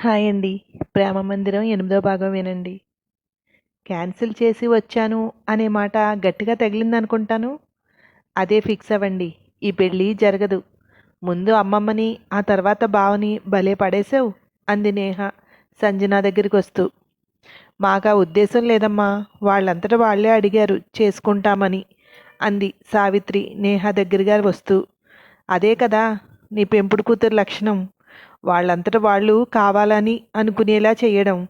Hi అండి. ప్రేమ మందిరం ఎనిమిదో భాగం వినండి. క్యాన్సిల్ చేసి వచ్చాను అనే మాట గట్టిగా తగిలిందనుకుంటాను? అదే ఫిక్స్ అవ్వండి. ఈ పెళ్ళి జరగదు. ముందు అమ్మమ్మని ఆ తర్వాత బావని భలే పడేసావు అంది నేహ సంజన దగ్గరికి వస్తూ. మాకు ఉద్దేశం లేదమ్మా. వాళ్ళంతటా వాళ్ళే అడిగారు చేసుకుంటామని. అంది సావిత్రి నేహ దగ్గరగా వస్తూ. అదే కదా నీ పెంపుడు కూతురు లక్షణం. వాళ్ళంతట వాళ్ళు కావాలని అనుకునేలా చేయడం.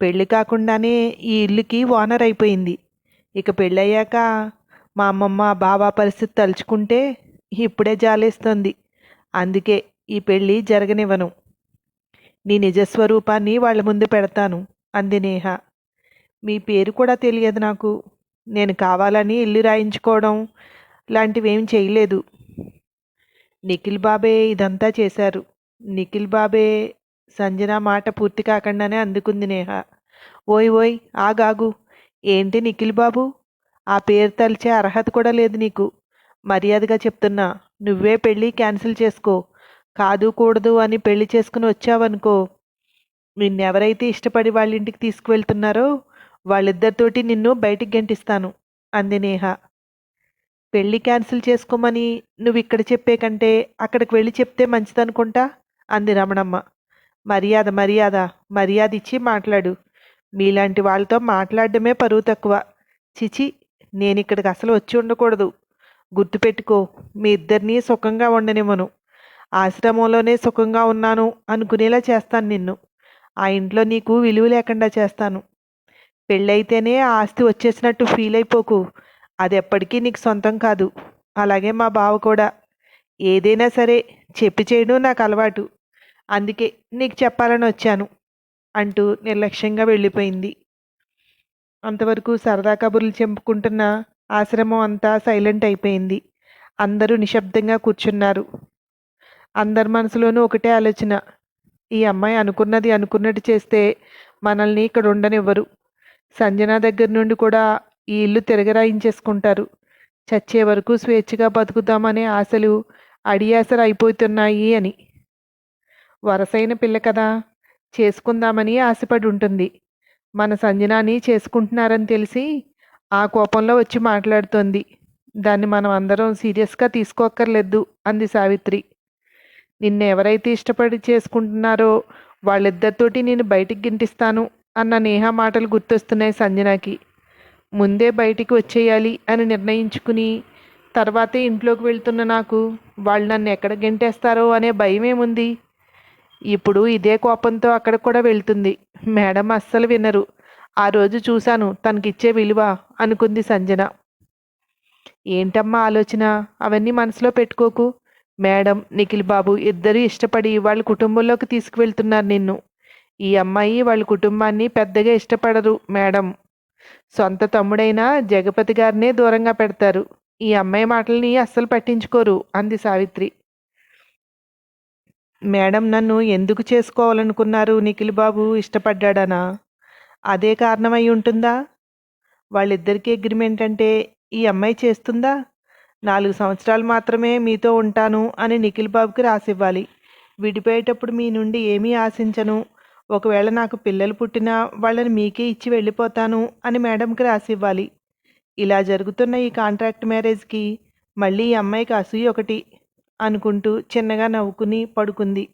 పెళ్ళి కాకుండానే ఈ ఇల్లుకి ఓనర్ అయిపోయింది. ఇక పెళ్ళయ్యాక మా అమ్మమ్మ బాబా పరిస్థితి తలుచుకుంటే ఇప్పుడే జాలేస్తుంది. అందుకే ఈ పెళ్ళి జరగనివ్వను. నీ నిజస్వరూపాన్ని వాళ్ళ ముందు పెడతాను అంది నేహ. మీ పేరు కూడా తెలియదు నాకు. నేను కావాలని ఇల్లు రాయించుకోవడం లాంటివేం చేయలేదు. నిఖిల్ బాబే ఇదంతా చేశారు. నిఖిల్ బాబే సంజన మాట పూర్తి కాకుండానే అందుకుంది నేహ. ఓయ్ ఓయ్ ఆగాగు. ఏంటి నిఖిల్ బాబు? ఆ పేరు తలిచే అర్హత కూడా లేదు నీకు. మర్యాదగా చెప్తున్నా. నువ్వే పెళ్ళి క్యాన్సిల్ చేసుకో. కాదు కూడదు అని పెళ్ళి చేసుకుని వచ్చావనుకో. నిన్నెవరైతే ఇష్టపడి వాళ్ళ ఇంటికి తీసుకువెళ్తున్నారో వాళ్ళిద్దరితోటి నిన్ను బయటికి గంటిస్తాను అంది నేహ. పెళ్ళి క్యాన్సిల్ చేసుకోమని నువ్వు ఇక్కడ చెప్పే కంటే అక్కడికి వెళ్ళి చెప్తే మంచిదనుకుంటా? అంది రమణమ్మ. మర్యాద మర్యాద మర్యాద ఇచ్చి మాట్లాడు. మీలాంటి వాళ్ళతో మాట్లాడడమే పరువు తక్కువ. చిచి నేను ఇక్కడికి అసలు వచ్చి ఉండకూడదు. గుర్తుపెట్టుకో మీ ఇద్దరినీ సుఖంగా ఉండనివ్వను. ఆశ్రమంలోనే సుఖంగా ఉన్నాను అనుకునేలా చేస్తాను నిన్ను. ఆ ఇంట్లో నీకు విలువ లేకుండా చేస్తాను. పెళ్ళైతేనే ఆ ఆస్తి వచ్చేసినట్టు ఫీల్ అయిపోకు. అది ఎప్పటికీ నీకు సొంతం కాదు. అలాగే మా బావ కూడా. ఏదైనా సరే చెప్పి చేయడం నాకు అలవాటు. అందుకే నీకు చెప్పాలని వచ్చాను అంటూ నిర్లక్ష్యంగా వెళ్ళిపోయింది. అంతవరకు సరదా కబుర్లు చెప్పుకుంటున్న ఆశ్రమం అంతా సైలెంట్ అయిపోయింది. అందరూ నిశ్శబ్దంగా కూర్చున్నారు. అందరి మనసులోనూ ఒకటే ఆలోచన. ఈ అమ్మాయి అనుకున్నది అనుకున్నట్టు చేస్తే మనల్ని ఇక్కడ ఉండనివ్వరు. సంజన దగ్గర నుండి కూడా ఈ ఇల్లు తిరగరాయించేసుకుంటారు. చచ్చే వరకు స్వేచ్ఛగా బతుకుతామనే ఆశలు అడియాసలు అయిపోతున్నాయి అని. వరసైన పిల్ల కదా చేసుకుందామని ఆశపడి ఉంటుంది మన సంజనాని చేసుకుంటున్నారని తెలిసి ఆ కోపంలో వచ్చి మాట్లాడుతోంది. దాన్ని మనం అందరం సీరియస్గా తీసుకోక్కర్లేదు అంది సావిత్రి. నిన్ను ఎవరైతే ఇష్టపడి చేసుకుంటున్నారో వాళ్ళిద్దరితోటి నేను బయటికి గింటిస్తాను అన్న నేహ మాటలు గుర్తొస్తున్నాయి సంజనాకి. ముందే బయటికి వచ్చేయాలి అని నిర్ణయించుకుని తర్వాతే ఇంట్లోకి వెళ్తున్న నాకు వాళ్ళు నన్ను ఎక్కడ గెంటేస్తారో అనే భయం ఏముంది ఇప్పుడు ఇదే కోపంతో అక్కడ కూడా వెళ్తుంది. మేడం అస్సలు వినరు. ఆ రోజు చూశాను తనకిచ్చే విలువ అనుకుంది సంజన. ఏంటమ్మా ఆలోచన? అవన్నీ మనసులో పెట్టుకోకు. మేడం నిఖిల్ బాబు ఇద్దరు ఇష్టపడి వాళ్ళ కుటుంబంలోకి తీసుకువెళ్తున్నారు నిన్ను. ఈ అమ్మాయి వాళ్ళ కుటుంబాన్ని పెద్దగా ఇష్టపడరు మేడం. సొంత తమ్ముడైన జగపతి గారినే దూరంగా పెడతారు. ఈ అమ్మాయి మాటల్ని అస్సలు పట్టించుకోరు అంది సావిత్రి. మేడం నన్ను ఎందుకు చేసుకోవాలనుకున్నారు నిఖిల్ బాబు? ఇష్టపడ్డాడనా? అదే కారణమై ఉంటుందా? వాళ్ళిద్దరికీ అగ్రిమెంట్ అంటే ఈ అమ్మాయి చేస్తుందా? నాలుగు సంవత్సరాలు మాత్రమే మీతో ఉంటాను అని నిఖిల్ బాబుకి రాసివ్వాలి. విడిపోయేటప్పుడు మీ నుండి ఏమీ ఆశించను. ఒకవేళ నాకు పిల్లలు పుట్టినా వాళ్ళని మీకే ఇచ్చి వెళ్ళిపోతాను అని మేడంకి రాసివ్వాలి. ఇలా జరుగుతున్న ఈ కాంట్రాక్ట్ మ్యారేజ్కి మళ్ళీ ఈ అమ్మాయికి అసూయ ఒకటి అనుకుంటూ చిన్నగా నవ్వుకుని పడుకుంది.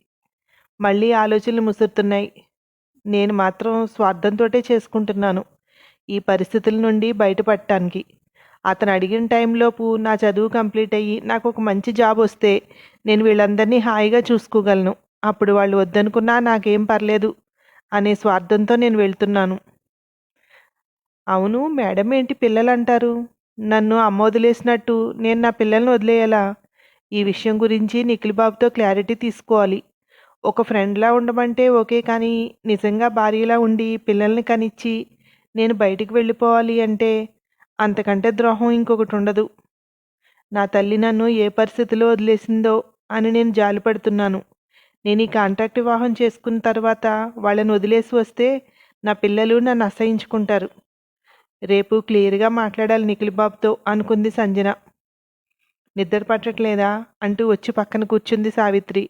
మళ్ళీ ఆలోచనలు ముసురుతున్నాయి. నేను మాత్రం స్వార్థంతో చేసుకుంటున్నాను. ఈ పరిస్థితుల నుండి బయటపడటానికి. అతను అడిగిన టైంలోపు నా చదువు కంప్లీట్ అయ్యి నాకు ఒక మంచి జాబ్ వస్తే నేను వీళ్ళందరినీ హాయిగా చూసుకోగలను. అప్పుడు వాళ్ళు వద్దనుకున్నా నాకేం పర్లేదు అనే స్వార్థంతో నేను వెళ్తున్నాను. అవును మేడం ఏంటి పిల్లలు అంటారు నన్ను అమ్మ వదిలేసినట్టు నేను నా పిల్లల్ని వదిలేయాలా? ఈ విషయం గురించి నిఖిల్ బాబుతో క్లారిటీ తీసుకోవాలి. ఒక ఫ్రెండ్లా ఉండమంటే ఓకే కానీ నిజంగా భార్యలా ఉండి పిల్లల్ని కనిచ్చి నేను బయటికి వెళ్ళిపోవాలి అంటే అంతకంటే ద్రోహం ఇంకొకటి ఉండదు. నా తల్లి నన్ను ఏ పరిస్థితిలో వదిలేసిందో అని నేను జాలిపడుతున్నాను నేను ఈ కాంట్రాక్ట్ వివాహం చేసుకున్న తర్వాత వాళ్ళని వదిలేసి వస్తే నా పిల్లలు నన్ను అసహించుకుంటారు. రేపు క్లియర్గా మాట్లాడాలి నిఖిల్ బాబుతో అనుకుంది సంజన. నిద్ర పట్టట్లేదా? అంటూ వచ్చి పక్కన కూర్చుంది సావిత్రి.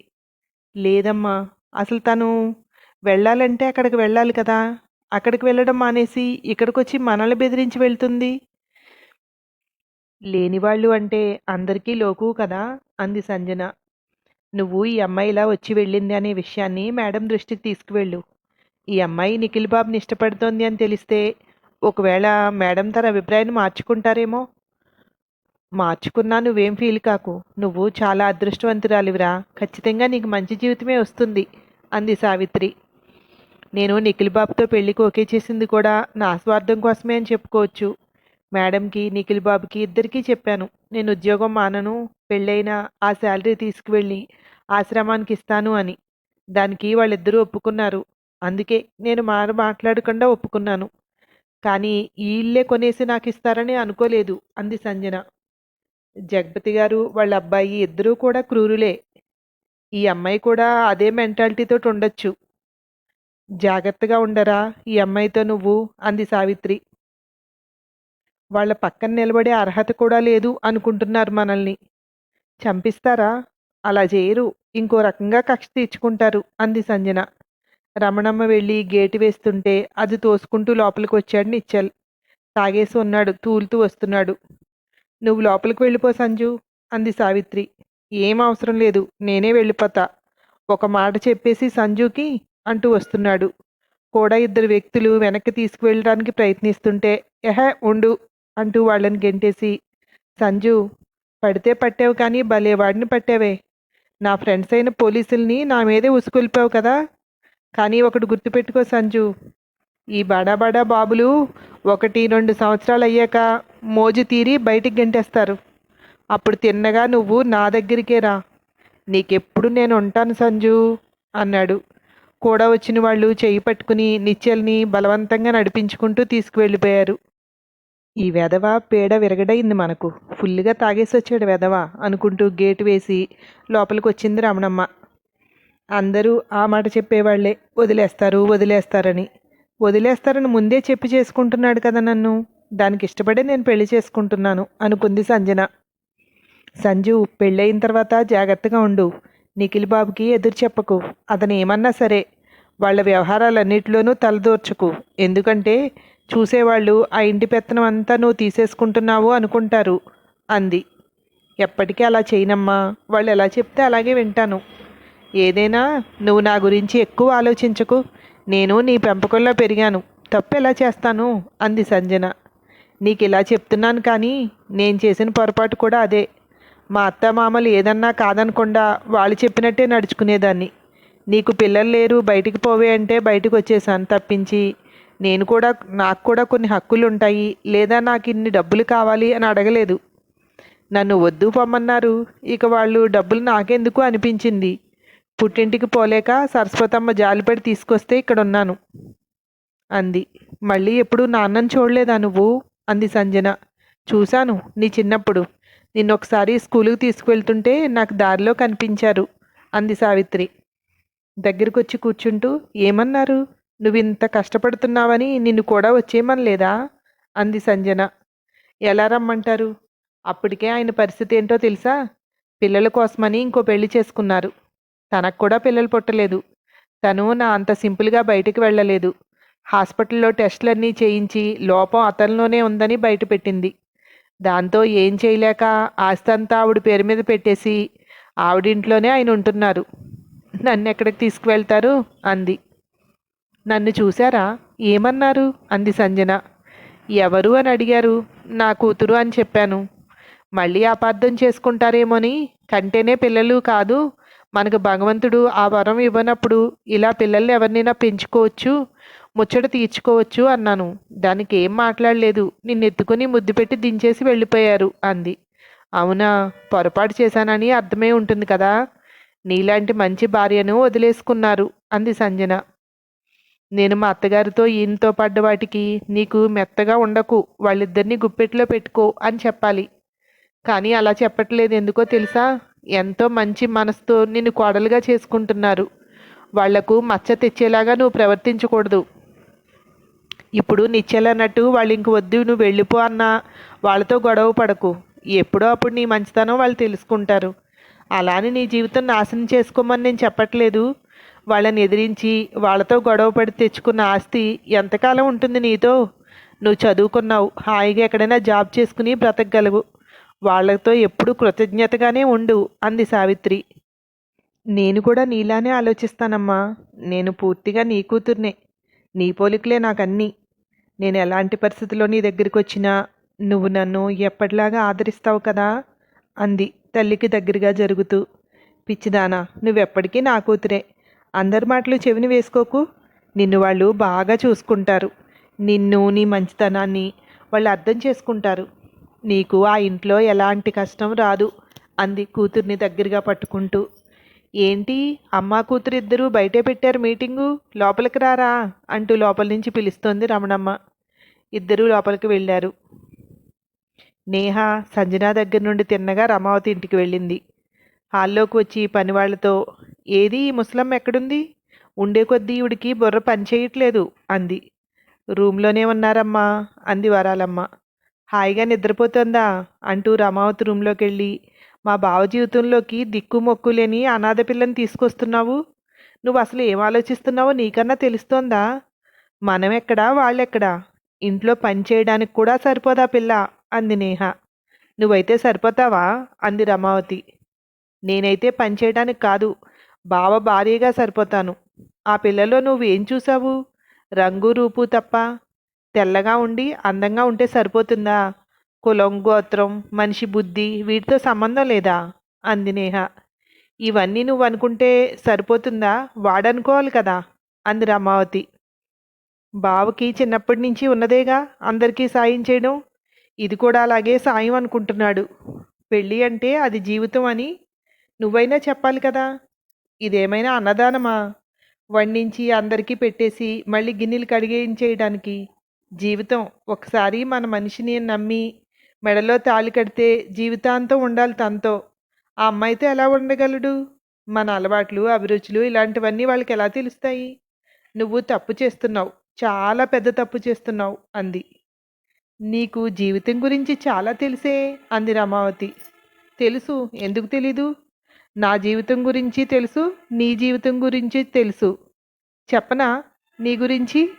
లేదమ్మా అసలు తను వెళ్ళాలంటే అక్కడికి వెళ్ళాలి కదా? అక్కడికి వెళ్ళడం మానేసి ఇక్కడికి వచ్చి మనల్ని బెదిరించి వెళ్తుంది? లేనివాళ్ళు అంటే అందరికీ లోకు కదా? అంది సంజన. నువ్వు ఈ అమ్మాయి ఇలా వచ్చి వెళ్ళింది అనే విషయాన్ని మేడం దృష్టికి తీసుకువెళ్ళు. ఈ అమ్మాయి నిఖిల్ బాబుని ఇష్టపడుతోంది అని తెలిస్తే ఒకవేళ మేడం తన అభిప్రాయాన్ని మార్చుకుంటారేమో? మార్చుకున్నా నువ్వేం ఫీల్ కాకు. నువ్వు చాలా అదృష్టవంతురాలివిరా. ఖచ్చితంగా నీకు మంచి జీవితమే వస్తుంది అంది సావిత్రి. నేను నిఖిల్ బాబుతో పెళ్ళికి ఓకే చేసింది కూడా నా స్వార్థం కోసమే అని చెప్పుకోవచ్చు. మేడంకి నిఖిల్ బాబుకి ఇద్దరికీ చెప్పాను. నేను ఉద్యోగం మానను పెళ్ళైనా ఆ శాలరీ తీసుకువెళ్ళి ఆశ్రమానికి ఇస్తాను అని. దానికి వాళ్ళిద్దరూ ఒప్పుకున్నారు. అందుకే నేను మాట మాట్లాడకుండా ఒప్పుకున్నాను. కానీ ఈ ఇల్లే కొనేసి నాకు ఇస్తారని అనుకోలేదు అంది సంజన. జగపతి గారు వాళ్ళ అబ్బాయి ఇద్దరూ కూడా క్రూరులే. ఈ అమ్మాయి కూడా అదే మెంటాలిటీతో ఉండొచ్చు. జాగ్రత్తగా ఉండరా ఈ అమ్మాయితో నువ్వు? అంది సావిత్రి. వాళ్ళ పక్కన నిలబడే అర్హత కూడా లేదు అనుకుంటున్నారు మనల్ని. చంపిస్తారా? అలా చేయరు. ఇంకో రకంగా కక్ష తీర్చుకుంటారు అంది సంజన. రమణమ్మ వెళ్ళి గేటు వేస్తుంటే అది తోసుకుంటూ లోపలికి వచ్చాడు నిచ్చల్ తాగేసి ఉన్నాడు తూలుతూ వస్తున్నాడు. నువ్వు లోపలికి వెళ్ళిపో సంజు అంది సావిత్రి. ఏం అవసరం లేదు నేనే వెళ్ళిపోతా. ఒక మాట చెప్పేసి సంజుకి అంటూ వస్తున్నాడు. కూడా ఇద్దరు వ్యక్తులు వెనక్కి తీసుకువెళ్ళడానికి ప్రయత్నిస్తుంటే ఎహ ఉండు అంటూ వాళ్ళని గెంటేసి సంజు పడితే పట్టావు కానీ భలే వాడిని పట్టావే. నా ఫ్రెండ్స్ అయిన పోలీసుల్ని నా మీదే ఉసుకొల్పావు కదా. కానీ ఒకటి గుర్తుపెట్టుకో సంజు ఈ బడా బడా బాబులు ఒకటి రెండు సంవత్సరాలు అయ్యాక మోజు తీరి బయటికి గెంటేస్తారు. అప్పుడు తిన్నగా నువ్వు నా దగ్గరికే రా. నీకెప్పుడు నేను ఉంటాను సంజు అన్నాడు. కూడా వచ్చిన వాళ్ళు చేయి పట్టుకుని నిచ్చెల్ని బలవంతంగా నడిపించుకుంటూ తీసుకువెళ్ళిపోయారు. ఈ వెధవ పేడ విరగడైంది మనకు. ఫుల్గా తాగేసి వచ్చాడు వెధవ అనుకుంటూ గేటు వేసి లోపలికి వచ్చింది రమణమ్మ. అందరూ ఆ మాట చెప్పేవాళ్ళే వదిలేస్తారు వదిలేస్తారని. వదిలేస్తారని ముందే చెప్పి చేసుకుంటున్నాడు కదా నన్ను. దానికి ఇష్టపడే నేను పెళ్ళి చేసుకుంటున్నాను అనుకుంది సంజన. సంజు పెళ్ళయిన తర్వాత జాగ్రత్తగా ఉండు. నిఖిల్ బాబుకి ఎదురు చెప్పకు. అతను ఏమన్నా సరే వాళ్ళ వ్యవహారాలన్నింటిలోనూ తలదూర్చకు. ఎందుకంటే చూసేవాళ్ళు ఆ ఇంటి పెత్తనం అంతా నువ్వు తీసేసుకుంటున్నావు అనుకుంటారు అంది. ఎప్పటికీ అలా చేయనమ్మా. వాళ్ళు ఎలా చెప్తే అలాగే వింటాను. ఏదైనా నువ్వు నా గురించి ఎక్కువ ఆలోచించకు. నేను నీ పెంపకంలో పెరిగాను. తప్పు ఎలా చేస్తాను? అంది సంజన. నీకు ఇలా చెప్తున్నాను కానీ నేను చేసిన పొరపాటు కూడా అదే. మా అత్త మామలు ఏదన్నా కాదనకుండా వాళ్ళు చెప్పినట్టే నడుచుకునేదాన్ని. నీకు పిల్లలు లేరు బయటికి పోవే అంటే బయటకు వచ్చేసాను తప్పించి. నేను కూడా నాకు కూడా కొన్ని హక్కులు ఉంటాయి లేదా నాకు ఇన్ని డబ్బులు కావాలి అని అడగలేదు. నన్ను వద్దు పొమ్మన్నారు. ఇక వాళ్ళు డబ్బులు నాకెందుకు అనిపించింది? పుట్టింటికి పోలేక సరస్వతమ్మ జాలిపడి తీసుకొస్తే ఇక్కడ ఉన్నాను అంది. మళ్ళీ ఎప్పుడు నాన్నని చూడలేదా నువ్వు? అంది సంజన. చూశాను నీ చిన్నప్పుడు. నిన్న ఒకసారి స్కూలుకి తీసుకువెళ్తుంటే నాకు దారిలో కనిపించారు అంది సావిత్రి. దగ్గరికి వచ్చి కూర్చుంటూ ఏమన్నారు? నువ్వు ఇంత కష్టపడుతున్నావని నిన్ను కూడా వచ్చేయమనలేదా? అంది సంజన. ఎలా రమ్మంటారు? అప్పటికే ఆయన పరిస్థితి ఏంటో తెలుసా? పిల్లల కోసమని ఇంకో పెళ్ళి చేసుకున్నారు. తనకు కూడా పిల్లలు పుట్టలేదు. తను నా అంత సింపుల్గా బయటికి వెళ్ళలేదు. హాస్పిటల్లో టెస్టులన్నీ చేయించి లోపం అతనిలోనే ఉందని బయటపెట్టింది దాంతో ఏం చేయలేక ఆస్తి అంతా ఆవిడ పేరు మీద పెట్టేసి ఆవిడింట్లోనే ఆయన ఉంటున్నారు. నన్ను ఎక్కడికి తీసుకువెళ్తారు? అంది. నన్ను చూశారా? ఏమన్నారు? అంది సంజన. ఎవరు అని అడిగారు? నా కూతురు అని చెప్పాను. మళ్ళీ అపార్థం చేసుకుంటారేమోని? కంటేనే పిల్లలు కాదు. మనకు భగవంతుడు ఆ వరం ఇవ్వనప్పుడు ఇలా పిల్లల్ని ఎవరినైనా పెంచుకోవచ్చు ముచ్చట తీర్చుకోవచ్చు అన్నాను. దానికి ఏం మాట్లాడలేదు. నిన్నెత్తుకుని ముద్దు పెట్టి దించేసి వెళ్ళిపోయారు అంది. అవునా పొరపాటు చేశానని అర్థమే ఉంటుంది కదా. నీలాంటి మంచి భార్యను వదిలేసుకున్నారు అంది సంజన. నేను మా అత్తగారితో ఈయనతో పడ్డ వాటికి నీకు మెత్తగా ఉండకు వాళ్ళిద్దరినీ గుప్పెట్లో పెట్టుకో అని చెప్పాలి. కానీ అలా చెప్పట్లేదు ఎందుకో తెలుసా? ఎంతో మంచి మనసుతో నిన్ను కోడలుగా చేసుకుంటున్నారు. వాళ్ళకు మచ్చ తెచ్చేలాగా నువ్వు ప్రవర్తించకూడదు. ఇప్పుడు నిచ్చెలన్నట్టు వాళ్ళు ఇంక వద్దు నువ్వు వెళ్ళిపో అన్నా వాళ్ళతో గొడవ పడకు. ఎప్పుడో అప్పుడు నీ మంచితనం వాళ్ళు తెలుసుకుంటారు. అలానే నీ జీవితం నాశనం చేసుకోమని నేను చెప్పట్లేదు. వాళ్ళని ఎదిరించి వాళ్ళతో గొడవ పడి తెచ్చుకున్న ఆస్తి ఎంతకాలం ఉంటుంది నీతో? నువ్వు చదువుకున్నావు హాయిగా ఎక్కడైనా జాబ్ చేసుకుని బ్రతకగలవు. వాళ్ళతో ఎప్పుడూ కృతజ్ఞతగానే ఉండు అంది సావిత్రి. నేను కూడా నీలానే ఆలోచిస్తానమ్మా. నేను పూర్తిగా నీ కూతుర్నే. నీ పోలికలే నాకన్నీ. నేను ఎలాంటి పరిస్థితిలో నీ దగ్గరికి వచ్చినా నువ్వు నన్ను ఎప్పటిలాగా ఆదరిస్తావు కదా? అంది తల్లికి దగ్గరగా జరుగుతూ. పిచ్చిదానా నువ్వెప్పటికీ నా కూతురే. అందరి మాటలు చెవిని వేసుకోకు. నిన్ను వాళ్ళు బాగా చూసుకుంటారు. నిన్ను నీ మంచితనాన్ని వాళ్ళు అర్థం చేసుకుంటారు. నీకు ఆ ఇంట్లో ఎలాంటి కష్టం రాదు అంది కూతుర్ని దగ్గరగా పట్టుకుంటూ. ఏంటి? అమ్మ కూతురు ఇద్దరూ బయటే పెట్టారు మీటింగు? లోపలికి రారా? అంటూ లోపల నుంచి పిలుస్తోంది రమణమ్మ. ఇద్దరూ లోపలికి వెళ్ళారు. నేహ సంజన దగ్గర నుండి తిన్నగా రమావతి ఇంటికి వెళ్ళింది. హాల్లోకి వచ్చి పనివాళ్ళతో ఏది? ఈ ముసలమ్మ ఎక్కడుంది? ఉండే కొద్దీ ఈవిడికి బుర్ర పని చేయట్లేదు అంది. రూమ్లోనే ఉన్నారమ్మా అంది వరాలమ్మ. హాయిగా నిద్రపోతుందా? అంటూ రమావతి రూమ్లోకి వెళ్ళి మా బావ జీవితంలోకి దిక్కు మొక్కు లేని అనాథ పిల్లని తీసుకొస్తున్నావు? నువ్వు అసలు ఏం ఆలోచిస్తున్నావో నీకన్నా తెలుస్తోందా? మనం ఎక్కడా వాళ్ళెక్కడా? ఇంట్లో పని చేయడానికి కూడా సరిపోదా పిల్ల? అంది నేహ. నువ్వైతే సరిపోతావా? అంది రమావతి. నేనైతే పని చేయడానికి కాదు బావ భార్యగా సరిపోతాను. ఆ పిల్లలో నువ్వు ఏం చూసావు రంగు రూపు తప్ప తెల్లగా ఉండి అందంగా ఉంటే సరిపోతుందా? కులం గోత్రం మనిషి బుద్ధి వీటితో సంబంధం లేదా? అంది నేహ. ఇవన్నీ నువ్వు అనుకుంటే సరిపోతుందా? వాడనుకోవాలి కదా? అంది రమావతి. బావకి చిన్నప్పటి నుంచి ఉన్నదేగా అందరికీ సాయం చేయడం? ఇది కూడా అలాగే సాయం అనుకుంటున్నాడు. పెళ్ళి అంటే అది జీవితం అని నువ్వైనా చెప్పాలి కదా? ఇదేమైనా అన్నదానమా? వండించి అందరికీ పెట్టేసి మళ్ళీ గిన్నెలు కడిగేయించేయడానికి జీవితం. ఒకసారి మన మనిషిని నమ్మి మెడలో తాళి కడితే జీవితాంతం ఉండాలి తనతో. ఆ అమ్మాయితో ఎలా ఉండగలడు? మన అలవాట్లు అభిరుచులు ఇలాంటివన్నీ వాళ్ళకి ఎలా తెలుస్తాయి? నువ్వు తప్పు చేస్తున్నావు. చాలా పెద్ద తప్పు చేస్తున్నావు అంది. నీకు జీవితం గురించి చాలా తెలిసే అంది రమావతి. తెలుసు. ఎందుకు తెలీదు? నా జీవితం గురించి తెలుసు. నీ జీవితం గురించి తెలుసు. చెప్పనా? నీ గురించి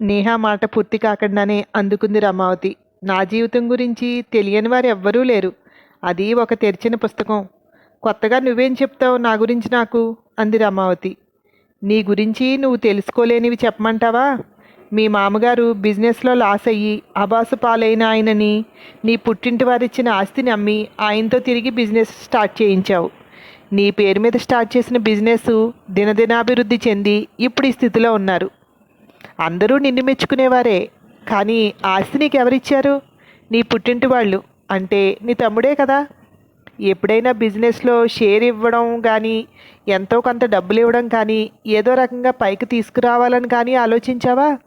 నేహా మాట పూర్తి కాకుండానే అందుకుంది రమావతి. నా జీవితం గురించి తెలియని వారు ఎవ్వరూ లేరు. అది ఒక తెరిచిన పుస్తకం. కొత్తగా నువ్వేం చెప్తావు నా గురించి నాకు? అంది రమావతి. నీ గురించి నువ్వు తెలుసుకోలేనివి చెప్పమంటావా? మీ మామగారు బిజినెస్లో లాస్ అయ్యి అబాసు పాలైన ఆయనని నీ పుట్టింటి వారిచ్చిన ఆస్తిని అమ్మి ఆయనతో తిరిగి బిజినెస్ స్టార్ట్ చేయించావు. నీ పేరు మీద స్టార్ట్ చేసిన బిజినెస్ దినదినాభివృద్ధి చెంది ఇప్పుడు ఈ స్థితిలో ఉన్నారు. అందరూ నిన్ను మెచ్చుకునేవారే కానీ ఆస్తి నీకు ఎవరిచ్చారు నీ పుట్టింటి వాళ్ళు అంటే నీ తమ్ముడే కదా? ఎప్పుడైనా బిజినెస్లో షేర్ ఇవ్వడం కానీ ఎంతో కొంత డబ్బులు ఇవ్వడం కానీ ఏదో రకంగా పైకి తీసుకురావాలని కానీ ఆలోచించావా?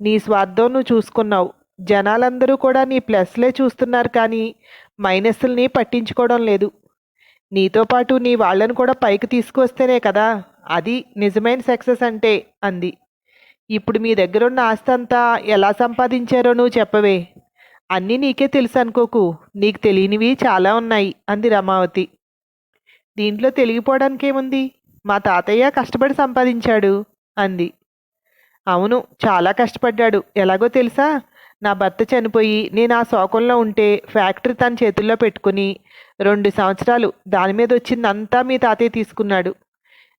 నీ స్వార్థం నువ్వు చూసుకున్నావు. జనాలందరూ కూడా నీ ప్లస్లే చూస్తున్నారు కానీ మైనస్ల్ని పట్టించుకోవడం లేదు. నీతో పాటు నీ వాళ్ళను కూడా పైకి తీసుకువస్తేనే కదా? అది నిజమైన సక్సెస్ అంటే అంది. ఇప్పుడు మీ దగ్గరున్న ఆస్తి అంతా ఎలా సంపాదించారో నువ్వు చెప్పవే. అన్నీ నీకే తెలుసు అనుకోకు. నీకు తెలియనివి చాలా ఉన్నాయి అంది రమావతి. దీంట్లో తెలిగిపోవడానికేముంది మా తాతయ్య కష్టపడి సంపాదించాడు అంది. అవును చాలా కష్టపడ్డాడు. ఎలాగో తెలుసా? నా భర్త చనిపోయి నేను ఆ శోకంలో ఉంటే ఫ్యాక్టరీ తన చేతుల్లో పెట్టుకుని రెండు సంవత్సరాలు దాని మీద వచ్చిందంతా మీ తాతయ్య తీసుకున్నాడు.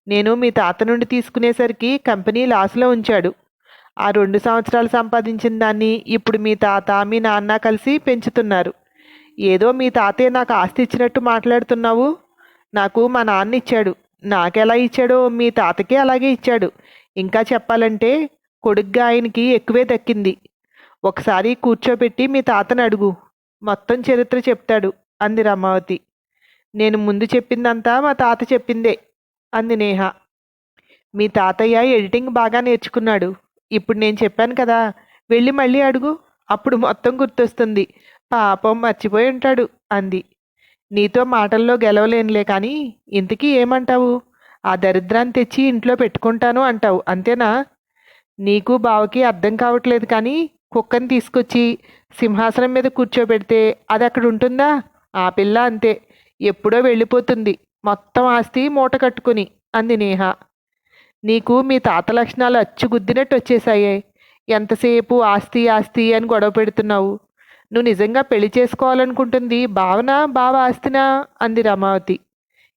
నేను మీ తాత నుండి తీసుకునేసరికి కంపెనీ లాస్లో ఉంచాడు. ఆ రెండు సంవత్సరాలు సంపాదించిన దాన్ని ఇప్పుడు మీ తాత మీ నాన్న కలిసి పెంచుతున్నారు. ఏదో మీ తాతయ్య నాకు ఆస్తి ఇచ్చినట్టు మాట్లాడుతున్నావు. నాకు మా నాన్న ఇచ్చాడు. నాకెలా ఇచ్చాడో మీ తాతకే అలాగే ఇచ్చాడు. ఇంకా చెప్పాలంటే కొడుగ్గా ఆయనకి ఎక్కువే దక్కింది. ఒకసారి కూర్చోబెట్టి మీ తాతను అడుగు. మొత్తం చరిత్ర చెప్తాడు అంది రమావతి. నేను ముందు చెప్పిందంతా మా తాత చెప్పిందే అంది నేహ. మీ తాతయ్య ఎడిటింగ్ బాగా నేర్చుకున్నాడు. ఇప్పుడు నేను చెప్పాను కదా వెళ్ళి మళ్ళీ అడుగు అప్పుడు మొత్తం గుర్తొస్తుంది. పాపం మర్చిపోయి ఉంటాడు అంది. నీతో మాటల్లో గెలవలేనులే కానీ ఇంతకీ ఏమంటావు? ఆ దరిద్రాన్ని తెచ్చి ఇంట్లో పెట్టుకుంటాను అంటావు అంతేనా? నీకు బావకి అర్థం కావట్లేదు కానీ కుక్కని తీసుకొచ్చి సింహాసనం మీద కూర్చోబెడితే అది అక్కడ ఉంటుందా? ఆ పిల్ల అంతే ఎప్పుడో వెళ్ళిపోతుంది. మొత్తం ఆస్తి మూట కట్టుకుని అంది నేహ. నీకు మీ తాత లక్షణాలు అచ్చు గుద్దినట్టు వచ్చేసాయే. ఎంతసేపు ఆస్తి ఆస్తి అని గొడవ పెడుతున్నావు. నువ్వు నిజంగా పెళ్ళి చేసుకోవాలనుకుంటుంది భావన బావ ఆస్తినా? అంది రమావతి.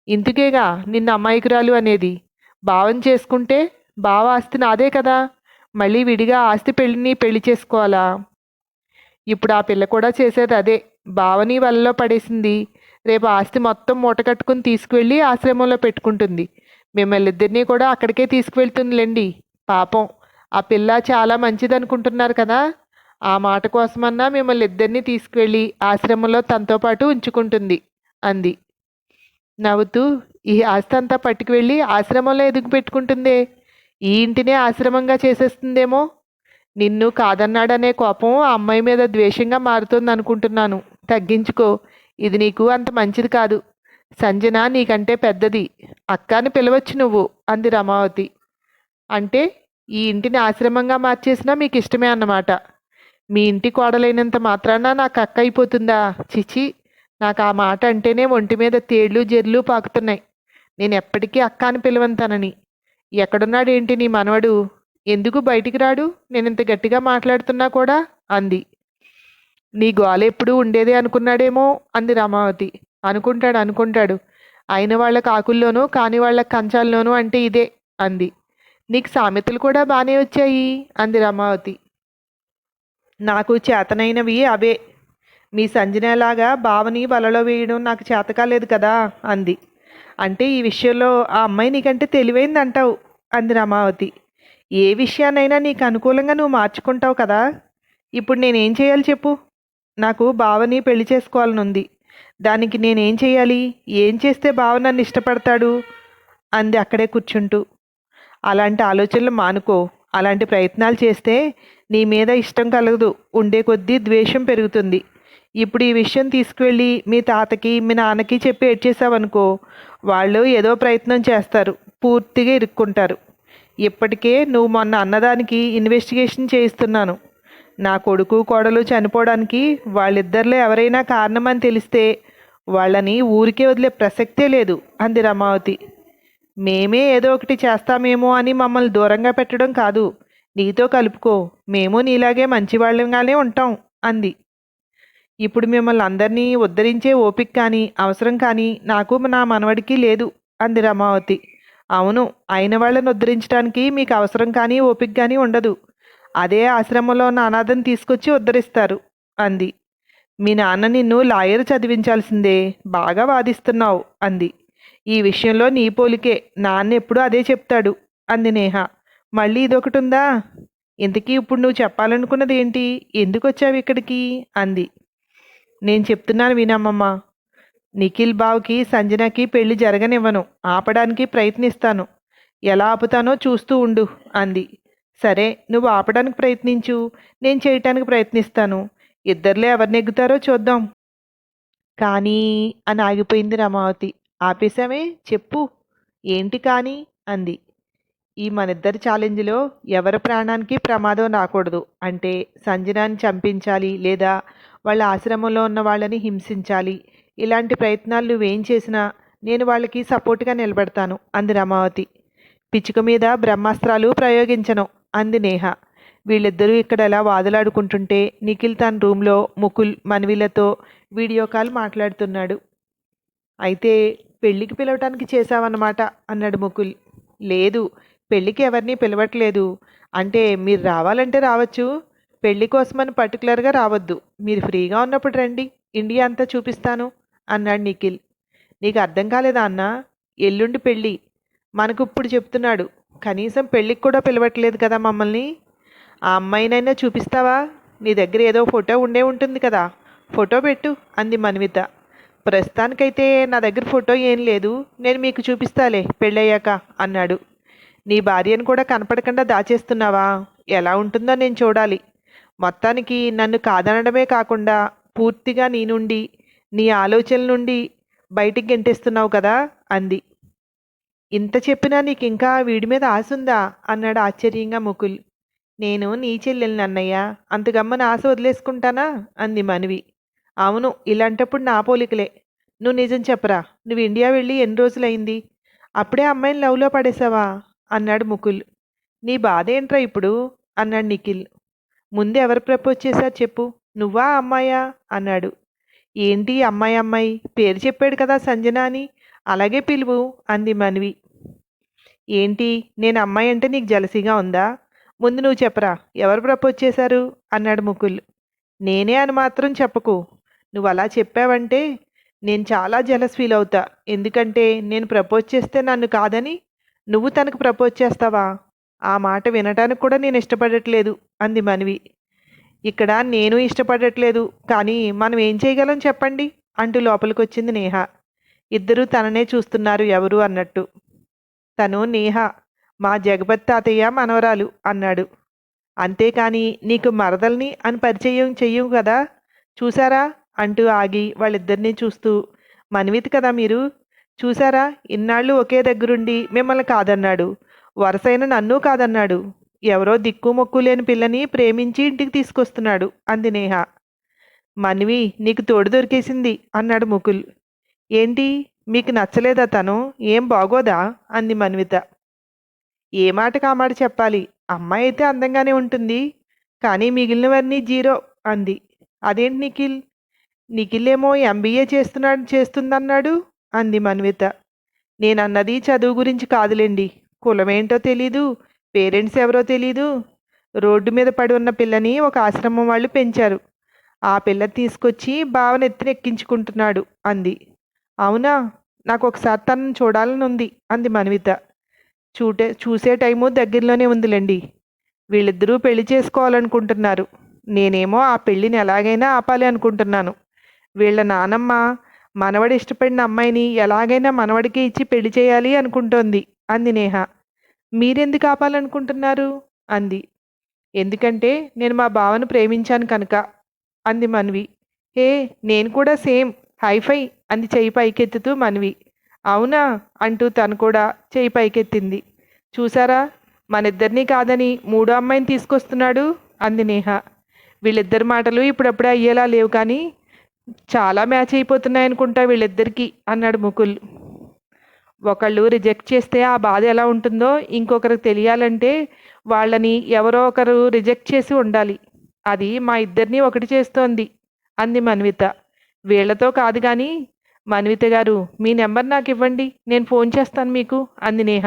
ఇందుకేగా నిన్న అమాయకురాలు అనేది. భావం చేసుకుంటే బావ ఆస్తి నాదే కదా. మళ్ళీ విడిగా ఆస్తి పెళ్ళిని పెళ్ళి చేసుకోవాలా? ఇప్పుడు ఆ పిల్ల కూడా చేసేది అదే. భావని వలలో పడేసింది. రేపు ఆస్తి మొత్తం మూట కట్టుకుని తీసుకువెళ్ళి ఆశ్రమంలో పెట్టుకుంటుంది. మిమ్మల్ని ఇద్దరినీ కూడా అక్కడికే తీసుకువెళ్తుందిలేండి. పాపం. ఆ పిల్ల చాలా మంచిది అనుకుంటున్నారు కదా. ఆ మాట కోసమన్నా మిమ్మల్ని ఇద్దరినీ తీసుకువెళ్ళి ఆశ్రమంలో తనతో పాటు ఉంచుకుంటుంది అంది. నవ్వుతూ ఈ ఆస్తి అంతా పట్టుకువెళ్ళి ఆశ్రమంలో ఎదుగు పెట్టుకుంటుందే? ఈ ఇంటినే ఆశ్రమంగా చేసేస్తుందేమో? నిన్ను కాదన్నాడనే కోపం ఆ అమ్మాయి మీద ద్వేషంగా మారుతుంది అనుకుంటున్నాను తగ్గించుకో. ఇది నీకు అంత మంచిది కాదు. సంజన నీకంటే పెద్దది. అక్కని పిలవచ్చు నువ్వు అంది రమావతి. అంటే ఈ ఇంటిని ఆశ్రమంగా మార్చేసినా మీకు ఇష్టమే అన్నమాట. మీ ఇంటి కోడలైనంత మాత్రాన నాకు అక్క అయిపోతుందా చిచి నాకు ఆ మాట అంటేనే ఒంటి మీద తేళ్ళు జెర్లు పాకుతున్నాయి. నేను ఎప్పటికీ అక్క అని పిలవంతానని. ఎక్కడున్నాడు ఏంటి నీ మనవడు? ఎందుకు బయటికి రాడు? నేను ఇంత గట్టిగా మాట్లాడుతున్నా కూడా అంది. నీ గోల ఎప్పుడూ ఉండేదే అనుకున్నాడేమో అంది రామావతి. అనుకుంటాడు అనుకుంటాడు. అయిన వాళ్ళ కాకుల్లోనూ కాని వాళ్ళ కంచాల్లోనూ అంటే ఇదే అంది. నీకు సామెతలు కూడా బాగానే వచ్చాయి అంది రమావతి. నాకు చేతనైనవి అవే. మీ సంజనలాగా బావని వలలో వేయడం నాకు చేత కాలేదు కదా అంది. అంటే ఈ విషయంలో ఆ అమ్మాయి నీకంటే తెలివైంది అంటావు అంది రమావతి. ఏ విషయాన్నైనా నీకు అనుకూలంగా నువ్వు మార్చుకుంటావు కదా. ఇప్పుడు నేనేం చేయాలి చెప్పు. నాకు బావని పెళ్ళి చేసుకోవాలని ఉంది దానికి నేనేం చేయాలి? ఏం చేస్తే బావ నన్ను ఇష్టపడతాడు? అంది అక్కడే కూర్చుంటూ. అలాంటి ఆలోచనలు మానుకో. అలాంటి ప్రయత్నాలు చేస్తే నీ మీద ఇష్టం కలగదు. ఉండే కొద్దీ ద్వేషం పెరుగుతుంది. ఇప్పుడు ఈ విషయం తీసుకువెళ్ళి మీ తాతకి మీ నాన్నకి చెప్పి ఏడ్చేసావనుకో వాళ్ళు ఏదో ప్రయత్నం చేస్తారు. పూర్తిగా ఇరుక్కుంటారు. ఇప్పటికే నువ్వు మొన్న అన్నదానికి ఇన్వెస్టిగేషన్ చేయిస్తున్నాను. నా కొడుకు కోడలు చనిపోవడానికి వాళ్ళిద్దరిలో ఎవరైనా కారణమని తెలిస్తే వాళ్ళని ఊరికే వదిలే ప్రసక్తే లేదు అంది రమావతి. మేమే ఏదో ఒకటి చేస్తామేమో అని మమ్మల్ని దూరంగా పెట్టడం కాదు. నీతో కలుపుకో మేము నీలాగే మంచివాళ్ళంగానే ఉంటాం అంది. ఇప్పుడు మిమ్మల్ని అందరినీ ఉద్ధరించే ఓపిక కానీ అవసరం కానీ నాకు నా మనవడికి లేదు అంది రమావతి. అవును అయిన వాళ్ళని ఉద్ధరించడానికి మీకు అవసరం కానీ ఓపిక కానీ ఉండదు. అదే ఆశ్రమంలో ఉన్న తీసుకొచ్చి ఉద్ధరిస్తారు అంది. మీ నాన్న నిన్ను లాయర్ చదివించాల్సిందే బాగా వాదిస్తున్నావు అంది. ఈ విషయంలో నీ పోలికే నాన్న ఎప్పుడూ అదే చెప్తాడు అంది నేహ. మళ్ళీ ఇదొకటి ఉందా ఇంతకీ ఇప్పుడు నువ్వు చెప్పాలనుకున్నది ఏంటి? ఎందుకు వచ్చావు ఇక్కడికి? అంది. నేను చెప్తున్నాను వినమ్మమ్మ. నిఖిల్ బావుకి సంజనకి పెళ్ళి జరగనివ్వను ఆపడానికి ప్రయత్నిస్తాను. ఎలా ఆపుతానో చూస్తూ ఉండు అంది. సరే నువ్వు ఆపడానికి ప్రయత్నించు. నేను చేయటానికి ప్రయత్నిస్తాను. ఇద్దరిలో ఎవరు నెగ్గుతారో చూద్దాం. కానీ అని ఆగిపోయింది రమావతి. ఆపేశామే? చెప్పు. ఏంటి కానీ? అంది. ఈ మనిద్దరి ఛాలెంజ్లో ఎవరి ప్రాణానికి ప్రమాదం రాకూడదు. అంటే సంజనాన్ని చంపించాలి లేదా వాళ్ళ ఆశ్రమంలో ఉన్న వాళ్ళని హింసించాలి. ఇలాంటి ప్రయత్నాలు నువ్వేం చేసినా నేను వాళ్ళకి సపోర్ట్గా నిలబెడతాను అంది రమావతి. పిచ్చుక మీద బ్రహ్మాస్త్రాలు ప్రయోగించను. అంది నేహ. వీళ్ళిద్దరూ ఇక్కడ ఎలా వాదులాడుకుంటుంటే నిఖిల్ తన రూమ్లో ముకుల్ మనవిలతో వీడియో కాల్ మాట్లాడుతున్నాడు. అయితే పెళ్ళికి పిలవటానికి చేశావన్నమాట అన్నాడు ముకుల్. లేదు పెళ్ళికి ఎవరిని పిలవట్లేదు. అంటే మీరు రావాలంటే రావచ్చు. పెళ్ళి కోసమని పర్టికులర్గా రావద్దు. మీరు ఫ్రీగా ఉన్నప్పుడు రండి. ఇండియా అంతా చూపిస్తాను అన్నాడు నిఖిల్. నీకు అర్థం కాలేదా అన్న? ఎల్లుండి పెళ్ళి. మనకు ఇప్పుడు చెప్తున్నాడు. కనీసం పెళ్ళికి కూడా పిలవట్లేదు కదా మమ్మల్ని. ఆ అమ్మాయినైనా చూపిస్తావా? నీ దగ్గర ఏదో ఫోటో ఉండే ఉంటుంది కదా. ఫోటో పెట్టు అంది మన్విత. ప్రస్తుతానికైతే నా దగ్గర ఫోటో ఏం లేదు నేను మీకు చూపిస్తాలే పెళ్ళయ్యాక అన్నాడు. నీ భార్యను కూడా కనపడకుండా దాచేస్తున్నావా? ఎలా ఉంటుందో నేను చూడాలి. మొత్తానికి నన్ను కాదనడమే కాకుండా పూర్తిగా నీ నుండి నీ ఆలోచనల నుండి బయటికి గెంటేస్తున్నావు కదా అంది. ఇంత చెప్పినా నీకు ఇంకా వీడి మీద ఆశ ఉందా అన్నాడు ఆశ్చర్యంగా ముకుల్. నేను నీ చెల్లెల్ని అన్నయ్య. అంతగమ్మని ఆశ వదిలేసుకుంటానా? అంది మనవి. అవును ఇలాంటప్పుడు నా పోలికలే. నువ్వు నిజం చెప్పరా? నువ్వు ఇండియా వెళ్ళి ఎన్ని రోజులైంది? అప్పుడే అమ్మాయిని లవ్లో పడేసావా అన్నాడు ముకుల్. నీ బాధ ఏంట్రా ఇప్పుడు? అన్నాడు నిఖిల్. ముందు ఎవరు ప్రపోజ్ చేశారు చెప్పు. నువ్వా అమ్మాయా? అన్నాడు. ఏంటి అమ్మాయి అమ్మాయి? పేరు చెప్పాడు కదా సంజన అని అలాగే పిలువు అంది మనవి. ఏంటి నేను అమ్మాయి అంటే నీకు జలసీగా ఉందా? ముందు నువ్వు చెప్పరా ఎవరు ప్రపోజ్ చేశారు? అన్నాడు ముకుల్. నేనే అని మాత్రం చెప్పకు. నువ్వు అలా చెప్పావంటే నేను చాలా జలస్ ఫీల్ అవుతా. ఎందుకంటే నేను ప్రపోజ్ చేస్తే నన్ను కాదని నువ్వు తనకు ప్రపోజ్ చేస్తావా? ఆ మాట వినటానికి కూడా నేను ఇష్టపడట్లేదు అంది మనవి. ఇక్కడ నేను ఇష్టపడట్లేదు కానీ మనం ఏం చేయగలం చెప్పండి అంటూ లోపలికి వచ్చింది నేహ. ఇద్దరూ తననే చూస్తున్నారు ఎవరు అన్నట్టు. తను నేహ మా జగపతి తాతయ్య మనవరాలు అన్నాడు. అంతేకాని నీకు మరదల్ని అని పరిచయం చెయ్యం కదా? చూసారా అంటూ ఆగి వాళ్ళిద్దరినీ చూస్తూ. మనవితి కదా మీరు? చూసారా ఇన్నాళ్ళు ఒకే దగ్గరుండి మిమ్మల్ని కాదన్నాడు. వరసైన నన్ను కాదన్నాడు. ఎవరో దిక్కు మొక్కు లేని పిల్లని ప్రేమించి ఇంటికి తీసుకొస్తున్నాడు అంది నేహ. మన్వి నీకు తోడు దొరికేసింది అన్నాడు ముకుల్. ఏంటి? మీకు నచ్చలేదా తను? ఏం బాగోదా? అంది మన్విత. ఏ మాట కామాట చెప్పాలి? అమ్మాయి అయితే అందంగానే ఉంటుంది. కానీ మిగిలినవన్నీ జీరో అంది. అదేంటి నిఖిల్? నిఖిల్ ఏమో ఎంబీఏ చేస్తున్నాడు చేస్తుందన్నాడు అంది మన్విత. నేనన్నది చదువు గురించి కాదులేండి. కులమేంటో తెలీదు. పేరెంట్స్ ఎవరో తెలీదు. రోడ్డు మీద పడి ఉన్న పిల్లని ఒక ఆశ్రమం వాళ్ళు పెంచారు. ఆ పిల్ల తీసుకొచ్చి బావన ఎత్తున ఎక్కించుకుంటున్నాడు అంది. అవునా? నాకు ఒకసారి తనను చూడాలని ఉంది అంది మనవిత చూటే చూసే టైము దగ్గరలోనే ఉందిలేండి. వీళ్ళిద్దరూ పెళ్ళి చేసుకోవాలనుకుంటున్నారు. నేనేమో ఆ పెళ్ళిని ఎలాగైనా ఆపాలి అనుకుంటున్నాను. వీళ్ళ నానమ్మ మనవడి ఇష్టపడిన అమ్మాయిని ఎలాగైనా మనవడికి ఇచ్చి పెళ్ళి చేయాలి అనుకుంటోంది అంది నేహ. మీరెందుకు ఆపాలనుకుంటున్నారు? అంది. ఎందుకంటే నేను మా బావను ప్రేమించాను కనుక అంది మన్వి. హే నేను కూడా సేమ్ హైఫై. అంది చెయ్యి పైకెత్తుతూ మనవి. అవునా? అంటూ తను కూడా చెయ్యి పైకెత్తింది. చూసారా మనిద్దరినీ కాదని మూడో అమ్మాయిని తీసుకొస్తున్నాడు? అంది నేహ. వీళ్ళిద్దరి మాటలు ఇప్పుడప్పుడే అయ్యేలా లేవు కానీ చాలా మ్యాచ్ అయిపోతున్నాయి అనుకుంటా వీళ్ళిద్దరికీ అన్నాడు ముకుల్. ఒకళ్ళు రిజెక్ట్ చేస్తే ఆ బాధ ఎలా ఉంటుందో ఇంకొకరికి తెలియాలంటే వాళ్ళని ఎవరో ఒకరు రిజెక్ట్ చేసి ఉండాలి. అది మా ఇద్దరిని ఒకటి చేస్తోంది అంది మన్విత. వీళ్ళతో కాదు కానీ మన్విత గారు మీ నెంబర్ నాకు ఇవ్వండి నేను ఫోన్ చేస్తాను మీకు అంది నేహ.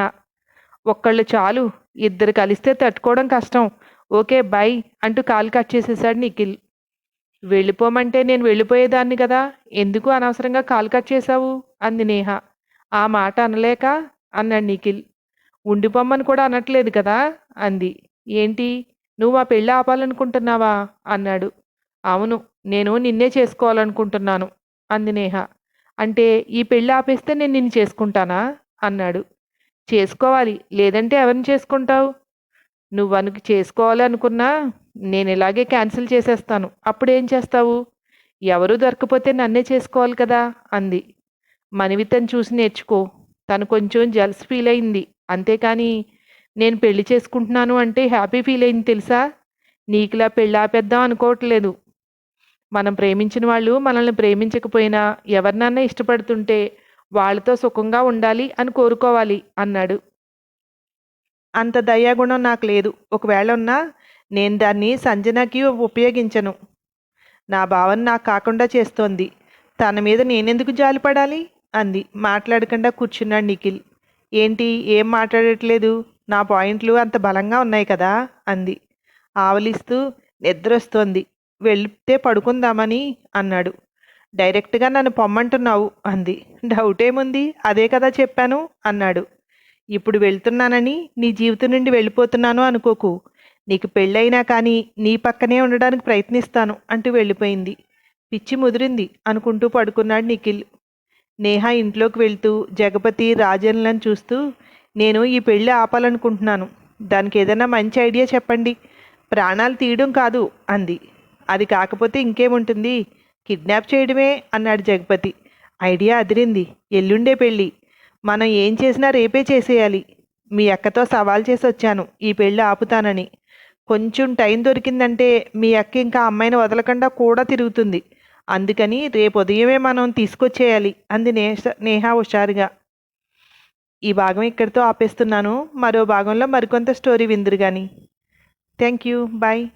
ఒక్కళ్ళు చాలు ఇద్దరు కలిస్తే తట్టుకోవడం కష్టం. ఓకే బాయ్ అంటూ కాల్ కట్ చేసేశాడు నిఖిల్. వెళ్ళిపోమంటే నేను వెళ్ళిపోయేదాన్ని కదా ఎందుకు అనవసరంగా కాల్ కట్ చేశావు? అంది నేహ. ఆ మాట అనలేక అన్నాడు నిఖిల్. ఉండిపోమ్మని కూడా అనట్లేదు కదా అంది. ఏంటి నువ్వు ఆ పెళ్ళి ఆపాలనుకుంటున్నావా? అన్నాడు. అవును నేను నిన్నే చేసుకోవాలనుకుంటున్నాను అంది నేహ. అంటే ఈ పెళ్ళి ఆపేస్తే నేను నిన్ను చేసుకుంటానా? అన్నాడు. చేసుకోవాలి. లేదంటే ఎవరిని చేసుకుంటావు? నువ్వు అనుకు చేసుకోవాలి అనుకున్నా నేను ఇలాగే క్యాన్సిల్ చేసేస్తాను. అప్పుడు ఏం చేస్తావు? ఎవరు దొరకపోతే నన్నే చేసుకోవాలి కదా? అంది. మనివితను చూసి నేర్చుకో. తను కొంచెం జల్స్ ఫీల్ అయింది. అంతేకాని నేను పెళ్ళి చేసుకుంటున్నాను అంటే హ్యాపీ ఫీల్ అయింది తెలుసా? నీకులా పెళ్ళి ఆపేద్దాం అనుకోవట్లేదు. మనం ప్రేమించిన వాళ్ళు మనల్ని ప్రేమించకపోయినా ఎవరినన్నా ఇష్టపడుతుంటే వాళ్ళతో సుఖంగా ఉండాలి అని కోరుకోవాలి అన్నాడు. అంత దయాగుణం నాకు లేదు. ఒకవేళ ఉన్నా నేను దాన్ని సంజనకి ఉపయోగించను. నా భావన నాకు కాకుండా చేస్తోంది. తన మీద నేనెందుకు జాలిపడాలి? అంది. మాట్లాడకుండా కూర్చున్నాడు నిఖిల్. ఏంటి? ఏం మాట్లాడట్లేదు? నా పాయింట్లు అంత బలంగా ఉన్నాయి కదా? అంది. ఆవలిస్తూ నిద్ర వస్తోంది వెళ్తే పడుకుందామని అన్నాడు. డైరెక్ట్గా నన్ను పొమ్మంటున్నావు అంది. డౌట్ ఏముంది అదే కదా చెప్పాను అన్నాడు. ఇప్పుడు వెళ్తున్నానని నీ జీవితం నుండి వెళ్ళిపోతున్నాను అనుకోకు. నీకు పెళ్ళైనా కానీ నీ పక్కనే ఉండడానికి ప్రయత్నిస్తాను అంటూ వెళ్ళిపోయింది. పిచ్చి ముదిరింది అనుకుంటూ పడుకున్నాడు నిఖిల్. నేహ ఇంట్లోకి వెళ్తూ జగపతి రాజన్లను చూస్తూ నేను ఈ పెళ్ళి ఆపాలనుకుంటున్నాను. దానికి ఏదైనా మంచి ఐడియా చెప్పండి. ప్రాణాలు తీయడం కాదు అంది. అది కాకపోతే ఇంకేముంటుంది? కిడ్నాప్ చేయడమే అన్నాడు జగపతి. ఐడియా అదిరింది. ఎల్లుండే పెళ్ళి. మనం ఏం చేసినా రేపే చేసేయాలి. మీ అక్కతో సవాల్ చేసి వచ్చాను. ఈ పెళ్ళి ఆపుతానని. కొంచెం టైం దొరికిందంటే మీ అక్క ఇంకా అమ్మాయిని వదలకుండా కూడా తిరుగుతుంది. అందుకని రేపు ఉదయమే మనం తీసుకొచ్చేయాలి అంది నేహ నేహ హుషారుగా. ఈ భాగం ఇక్కడితో ఆపేస్తున్నాను. మరో భాగంలో మరికొంత స్టోరీ విందురు కానీ థ్యాంక్ యూ. బాయ్.